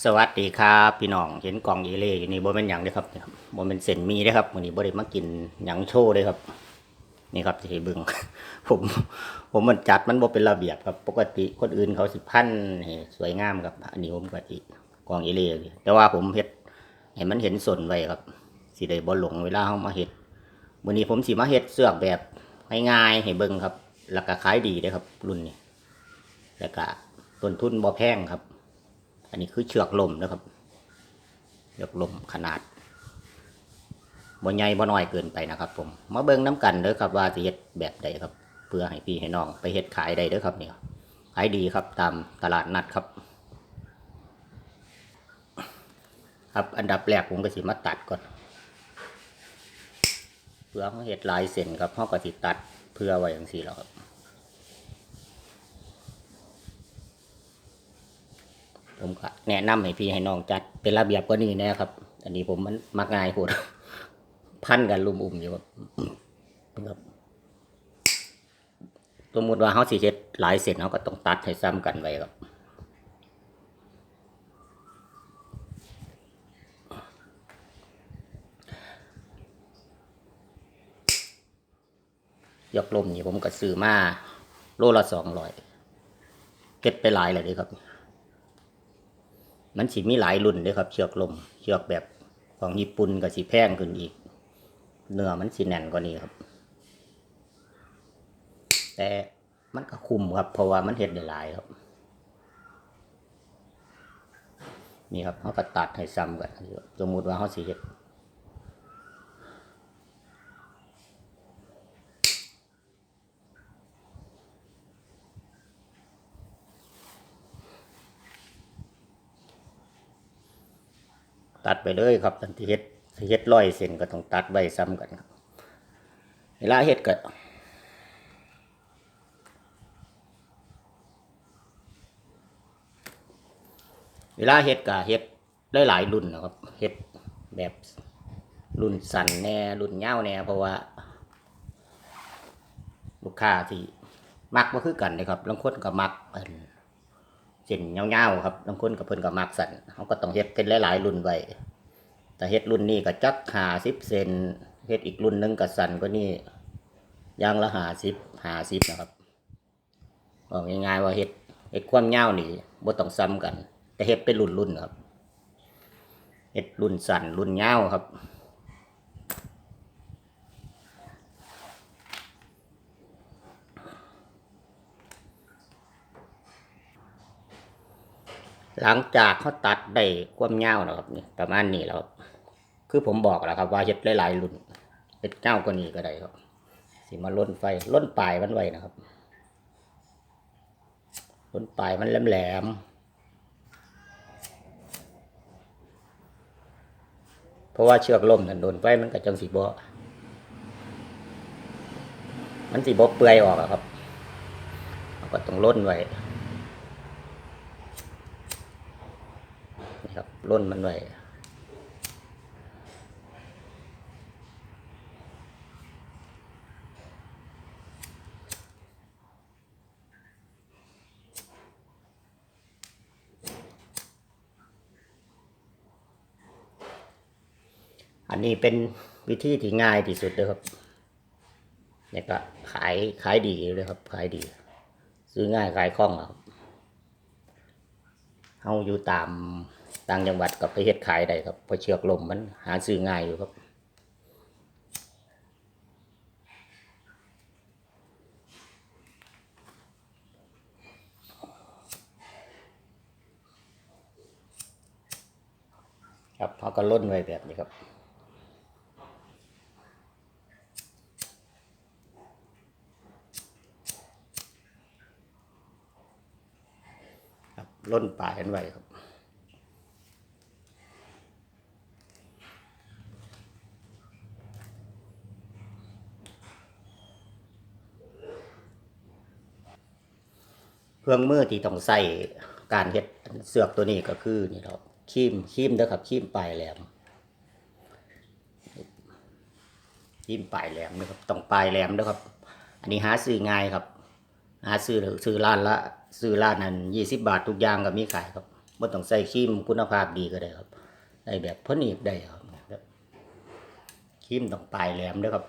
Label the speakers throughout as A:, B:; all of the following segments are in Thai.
A: สวัสดีครับพี่น้องเห็นกล่องยีเล่อยู่นี่บ่เป็นหยังเด้อครับบบ่เป็นเส้นมีเด้อครับมื้อนี้บ่ได้มากินหยังโชว์เด้อครับ นี่ครับสิให้เบิ่งผม ผมมันจัดมันบ่เป็นระเบียบครับ ปกติคนอื่นเขาสิพันให้สวยงามครับอันนี้ผมก็สิกล่องยีเล่ย์แต่ว่าผมเฮ็ดให้มันเห็นส่วนไว้ครับสิได้บ่หลงเวลาเฮามาเฮ็ดมื้อนี้ผมสิมาเฮ็ดเสื้อกแบบง่ายๆให้เบิ่งครับแล้วก็ขายดีเด้อครับ รุ่นนี้แล้วก็ต้นทุนบ่แพงครับ อันนี้คือเชือกลมนะครับเชือกลมขนาดบ่ใหญ่บ่น้อยเกินไปนะครับ ผม มาเบิ่งน้ำกันเด้อครับว่าจะเฮ็ดแบบใดครับ เพื่อให้พี่ให้น้องไปเฮ็ดขายได้เด้อครับเนี่ยขายดีครับตามตลาดนัดครับ ครับอันดับแรกผมก็สิมาตัดก่อนเพื่อเขาเฮ็ดลายเส้นครับเขาก็สิตัดเพื่อไว้อย่างสี่แล้วครับ ผมก็แนะนำให้พี่ให้น้องจัดเป็นระเบียบกว่านี้นะครับ อันนี้ผมมันมักง่ายโหดพันกันลุมอุ่มอยู่ครับครับสมมติว่าเขาสิเฮ็ดหลายเส้นเขาก็ต้องตัดให้ซ้ำกันไว้ครับยกลมนี่ผมก็ซื้อมาโลละสองร้อยเก็บไปหลายเลยด้ครับ มันสิมีหลายรุ่นเด้วยครับ เชือกลม เชือกแบบของญี่ปุ่นกับสีแพงขึ้นอีก เนื้อมันสีแน่นกว่านี้ครับ แต่มันก็คุมครับ เพราะว่ามันเห็ดได้หลายครับ นี่ครับเขาก็ตัดให้ซ้ำกันสมมติว่าเขาสีเห็ด ตัดไปเลยครับทันที่เฮ็ดเฮ็ดร้อยเส้นก็ต้องตัดใบซ้ำกันครับเวลาเฮ็ดก็เวลาเฮ็ดก็เฮ็ดได้หลายรุ่นนะครับเฮ็ดแบบรุ่นสันแน่รุ่นยาแน่เพราะว่า ลูกค้าที่มักบ่คือกันนะครับบางคนก็มักอัน เส้นยาๆครับบางคนก็เพิ่นก็มักสันเขาก็ต้องเฮ็ดเป็นหลายๆรุ่นไว้แต่เฮ็ดรุ่นนี้ก็จักหาสิบเซนเฮ็ดอีกรุ่นหนึงก็สั้นกว่านี้อยางละหาสิบหาสิบนะครับบอกง่ายๆว่าเฮ็ดเฮ็ดความยาวนี่บ่ต้องซ้ำกัน แต่เฮ็ดเป็นรุ่นรุ่นๆครับเฮ็ดรุ่นสันรุ่นยาครับ หลังจากเขาตัดได้ความยาวนะครับนี่ประมาณนี้แล้วครับคือผมบอกแล้วครับ ว่าเฮ็ดหลายๆรุ่นเฮ็ดเจ้ากว่านี้ก็ได้ครับสิมาล้นไฟล้นปลายมันไว้นะครับล้นปลายมันแหลมๆเพราะว่าเชือกล่มนั่นโดนไฟมันก็จังสีบ่มันสีบ่เปื่อยออกอะครับก็ต้องล้นไว้นี่ครับ ล้นมันไว้อันนี้เป็นวิธีที่ง่ายที่สุดเลยครับเนี่ยก็ขายขายดีเลยครับ ขายดี ซื้อง่ายขายคล่องครับเฮาอยู่ตาม ต่างจังหวัดกับไปเฮ็ดขายได้ครับเพราะเชือกลมมันหาซื้อง่ายอยู่ครับครับเขาก็ล่นไว้แบบนี้ครับครับล่นปลายกันไว้ครับ รื่องมือที่ต้องใส่การเฮ็ดเสือกตัวนี้ก็คือนี่ครับคีมคีมเด้อครับคีมปลายแหลมคีมปลายแหลมนะครับต้องปลายแหลมเด้อครับ อันนี้หาซื้อง่ายครับ หาซื้อซื้อร้านละซื้อร้านนั้นยี่สิบบาททุกอย่างก็มีขายครับบ่ต้องใส่คีมคุณภาพดีก็ได้ครับได้แบบพอหนีบได้ครับคีมต้องปลายแหลมเด้วยครับ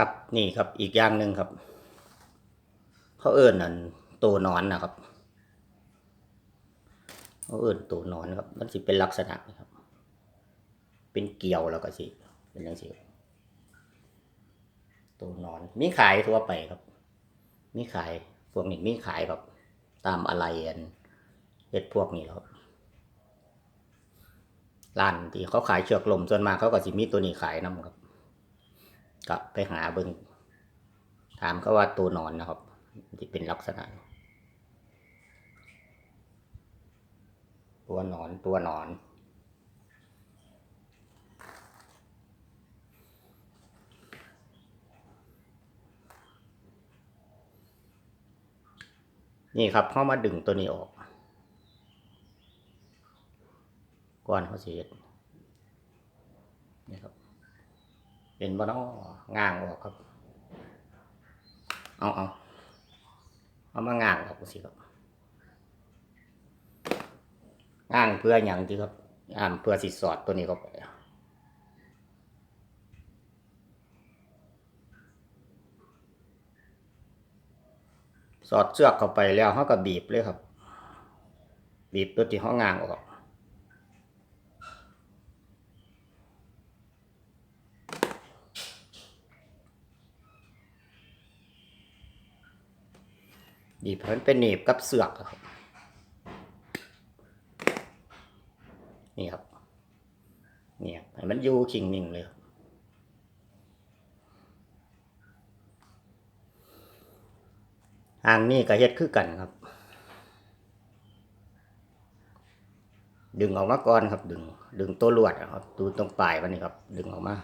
A: ครับนี่ครับอีกอย่างหนึ่งครับเขาเอิ้นนั่นตัวนอนนะครับเขาเอิ้นตัวนอนครับ มันสิเป็นลักษณะนะครับ เป็นเกลียวแล้วก็สิเป็นอย่างสิตัวนอน มีขายทั่วไปครับ มีขายพวกนี้มีขายครับตามอะไรอันเฮ็ดพวกนี้แล้วครับร้านที่เขาขายเชือกลมส่วนมากเขาก็สิมีตัวนี้ขายนํครับ ก็ไปหาเบิ่งถามเขาว่าตัวหนอนนะครับที่เป็นลักษณะ ตัวหนอนตัวหนอนนี่ครับเข้ามาดึงตัวนี้ออก ก่อนเขาเสียนี่ครับ เป็นบ่นง่างออกครับ เอาเอาเอามาง่างออกสิครับง่างเพื่ออย่างที่ครับอ่านเพื่อสิสอดตัวนี้เข้าไปสอดเชือกเข้าไปแล้วเขาก็บีบเลยครับ บีบตัวที่เขาง่างออก บีบมันเป็นหนีบกับเสือกครับ นี่ครับ เนี่ยมันอยู่คิงหนิ่งเลยครับทางนี้ก็เฮ็ดคือกันครับ ดึงออกมาก่อนครับ ดึง ดึงตัวลวดครับดูตรงปลายมันนี่ครับ ดึงออกมา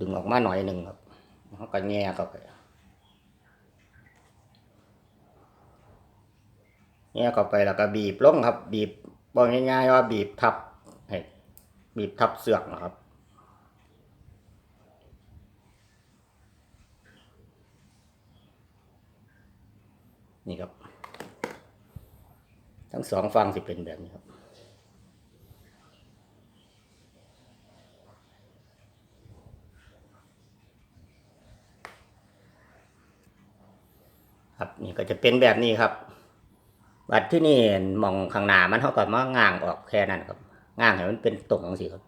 A: ดึงออกมาหน่อยหนึ่งครับแล้วก็แง่เข้าไป เนี่ยเข้าไปแล้วก็บีบลงครับ บีบบอกง่ายๆว่าบีบทับให้บีบทับเสือกนะครับนี่ครับ ทั้งสองฝั่งสิเป็นแบบนี้ครับ ครับนี่ก็จะเป็นแบบนี้ครับ บัดที่นี่มองข้างหน้ามันเขาก็มาง่างออกแค่นั้นครับง่างให้มันเป็นตรงสิครับ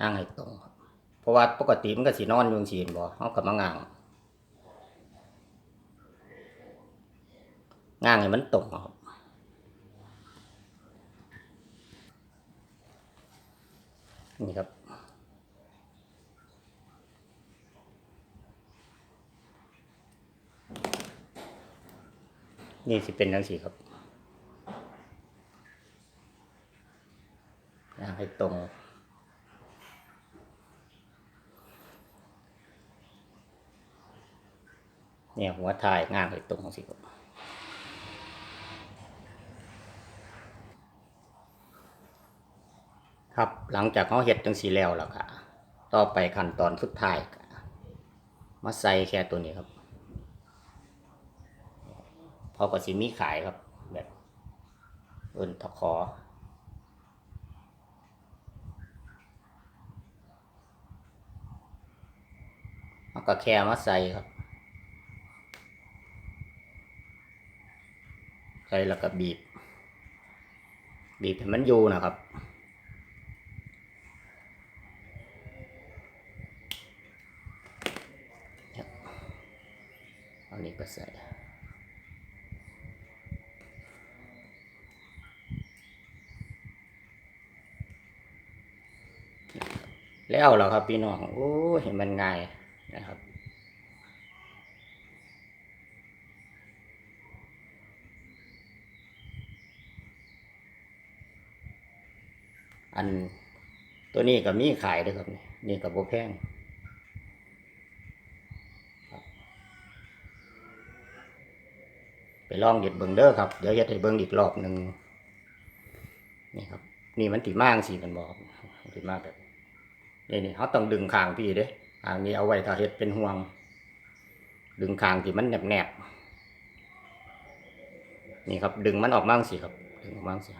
A: ง่างให้ตรงครับเพราะว่าปกติมันก็สีนอนอยุงสีนบ่เขาก็มาง่างง่างให้มันตรงครับนี่ครับ นี่สิเป็นจังสีครับให้ตรงเนี่ยหัวถ่ายง่างให้ตรงสิครับครับหลังจากเขาเห็ดจังสีแล้วแล้วก็ต่อไปขั้นตอนสุดท้าย มาใส่แค่ตัวนี้ครับ พอก็สิมีขายครับ แบบเอินทะขอแล้วก็แค่มาใส่ครับ ใส่แล้วก็บีบ บีบให้มันอยู่นะครับอันนี้ก็ใส่ แล้วเหรอครับพี่น้องโอ้ยเห็นมันง่ายนะครับอันตัวนี้ก็มีขายด้วยครับ นี่กับโบแพงไปลองเด็ดเบิงเด้อครับ เดี๋ยวจะให้เบิงอีกรอบหนึ่งนี่ครับ นี่มันตีมากสิมันบอกตีมากแบบ นี่นี่เขาต้องดึงคางพี่เด้คางนี้เอาไว้ถ้าเห็ดเป็นห่วง ดึงคางที่มันแนบแนบนี่ครับ ดึงมันออกมั่งสิครับ ดึงออกมั่งสิ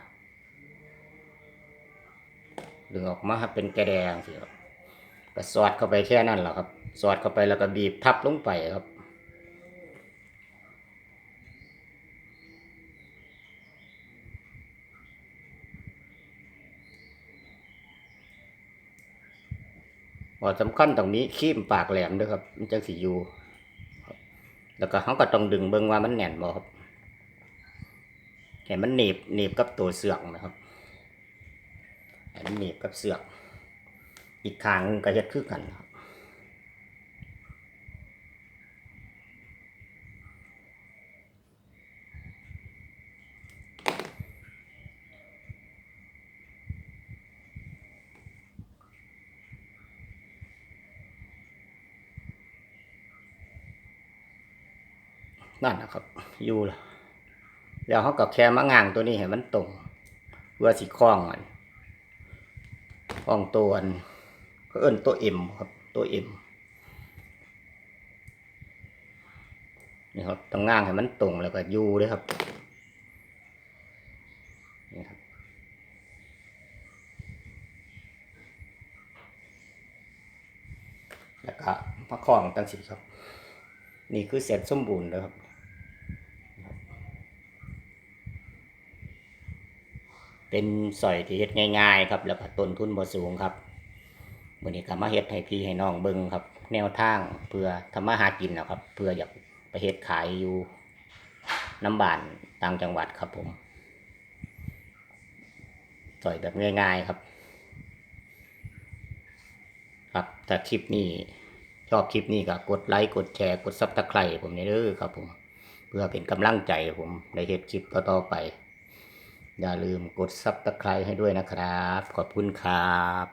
A: ดึงออกมาให้เป็นแกระแดงสิครับก็สอดเข้าไปแค่นั้นแหละครับ สอดเข้าไปแล้วก็บีบทับลงไปครับ หัวสำคัญตรงนี้คีมปากแหลมด้วยครับ มันจังสีอยู่แล้วก็เขาก็ต้องดึงเบิ้งว่ามันแน่นบ่ครับเห็นมันหนีบหนีบกับตัวเสือกนะครับเห็นมันหนีบกับเสือก อีกข้างหนึงก็เฮ็ดคือกันครับ นั่นนะครับอยู่แล้วเขาก็แค่มะงางตัวนี้ให้มันตรงเพื่อสิคล้องมันคล้องตัวนก็เอิ้นตัวเอ็มครับตัวเอ็มนี่ครับต้องง่างให้มันตรงแล้วก็อยู่ด้วยครับนี่ครับแล้วก็มาคล้องตั้งสิครับ นี่คือเสร็จสมบูรณ์แล้วครับ เป็นสอยที่เฮ็ดง่าย ๆ ครับ แล้วก็ต้นทุนบ่สูงครับวันนี้ก็มาเฮ็ดให้พี่ให้น้องเบิ่งครับ แนวทางเพื่อทำมาหากินนะครับ เพื่ออยากไปเฮ็ดขายอยู่น้ำบานต่างจังหวัดครับผมสอยแบบง่าย ๆครับ ครับถ้าคลิปนี้ชอบคลิปนี้ก็กดไลค์กดแชร์กดซับสไครต์ผมนี่เด้อครับผม เพื่อเป็นกำลังใจผมในเฮ็ดคลิปต่อๆไป อย่าลืมกดซับสไครต์ให้ด้วยนะครับ ขอบคุณครับ